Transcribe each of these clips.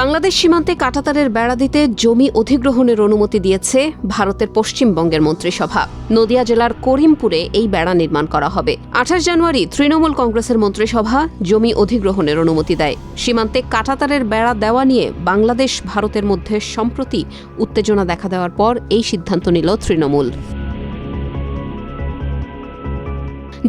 বাংলাদেশ সীমান্তে কাঁটাতারের বেড়া দিতে জমি অধিগ্রহণের অনুমতি দিয়েছে ভারতের পশ্চিমবঙ্গের মন্ত্রিসভা। নদিয়া জেলার করিমপুরে এই বেড়া নির্মাণ করা হবে। আঠাশ জানুয়ারি তৃণমূল কংগ্রেসের মন্ত্রিসভা জমি অধিগ্রহণের অনুমতি দেয়। সীমান্তে কাঁটাতারের বেড়া দেওয়া নিয়ে বাংলাদেশ ভারতের মধ্যে সম্প্রতি উত্তেজনা দেখা দেওয়ার পর এই সিদ্ধান্ত নিল তৃণমূল।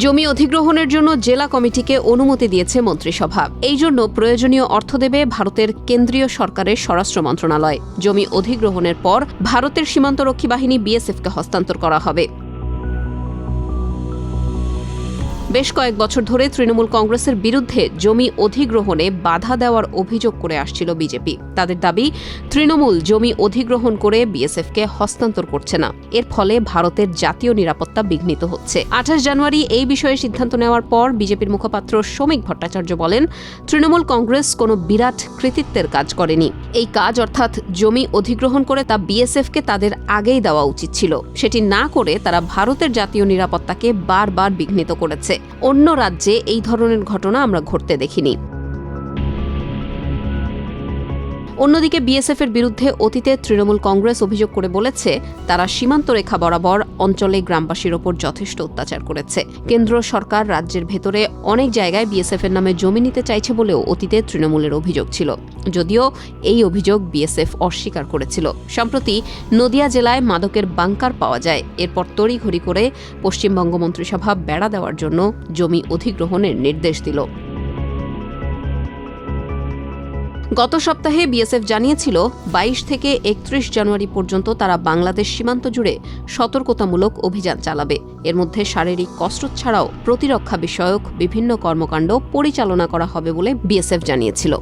জমি অধিগ্রহণের জন্য জেলা কমিটিকে অনুমতি দিয়েছে মন্ত্রিসভা। এই জন্য প্রয়োজনীয় অর্থ দেবে ভারতের কেন্দ্রীয় সরকারের স্বরাষ্ট্র মন্ত্রণালয়। জমি অধিগ্রহণের পর ভারতের সীমান্তরক্ষী বাহিনী বিএসএফকে হস্তান্তর করা হবে। বেশ কয়েক বছর ধরে তৃণমূল কংগ্রেসের বিরুদ্ধে জমি অধিগ্রহণে বাধা দেওয়ার অভিযোগ করে আসছিল বিজেপি। তাদের দাবি, তৃণমূল জমি অধিগ্রহণ করে বিএসএফকে হস্তান্তর করছে না। এর ফলে ভারতের জাতীয় নিরাপত্তা বিঘ্নিত হচ্ছে। আঠাশ জানুয়ারি এই বিষয়ে সিদ্ধান্ত নেওয়ার পর বিজেপির মুখপাত্র শ্রমিক ভট্টাচার্য বলেন, তৃণমূল কংগ্রেস কোনো বিরাট কৃতিত্বের কাজ করেনি। এই কাজ অর্থাৎ জমি অধিগ্রহণ করে তা বিএসএফকে তাদের আগেই দেওয়া উচিত ছিল। সেটি না করে তারা ভারতের জাতীয় নিরাপত্তাকে বারবার বিঘ্নিত করেছে। অন্য রাজ্যে এই ধরনের ঘটনা আমরা ঘটতে দেখিনি। অন্যদিকে বিএসএফ এর বিরুদ্ধে অতীতে তৃণমূল কংগ্রেস অভিযোগ করে বলেছে, তারা সীমান্ত রেখা বরাবর অঞ্চলে গ্রামবাসীর ওপর যথেষ্ট অত্যাচার করেছে। কেন্দ্র সরকার রাজ্যের ভেতরে অনেক জায়গায় বিএসএফ এর নামে জমি নিতে চাইছে বলেও অতীতে তৃণমূলের অভিযোগ ছিল। যদিও এই অভিযোগ বিএসএফ অস্বীকার করেছিল। সম্প্রতি নদিয়া জেলায় মাদকের বাংকার পাওয়া যায়। এরপর তড়িঘড়ি করে পশ্চিমবঙ্গ মন্ত্রিসভা বেড়া দেওয়ার জন্য জমি অধিগ্রহণের নির্দেশ দিল। গত সপ্তাহে বিএসএফ জানিয়েছিল, বাইশ থেকে একত্রিশ জানুয়ারি পর্যন্ত তারা বাংলাদেশ সীমান্ত জুড়ে সতর্কতামূলক অভিযান চালাবে। এর মধ্যে শারীরিক কসরত ছাড়াও প্রতিরক্ষা বিষয়ক বিভিন্ন কর্মকাণ্ড পরিচালনা করা হবে বলে বিএসএফ জানিয়েছিল।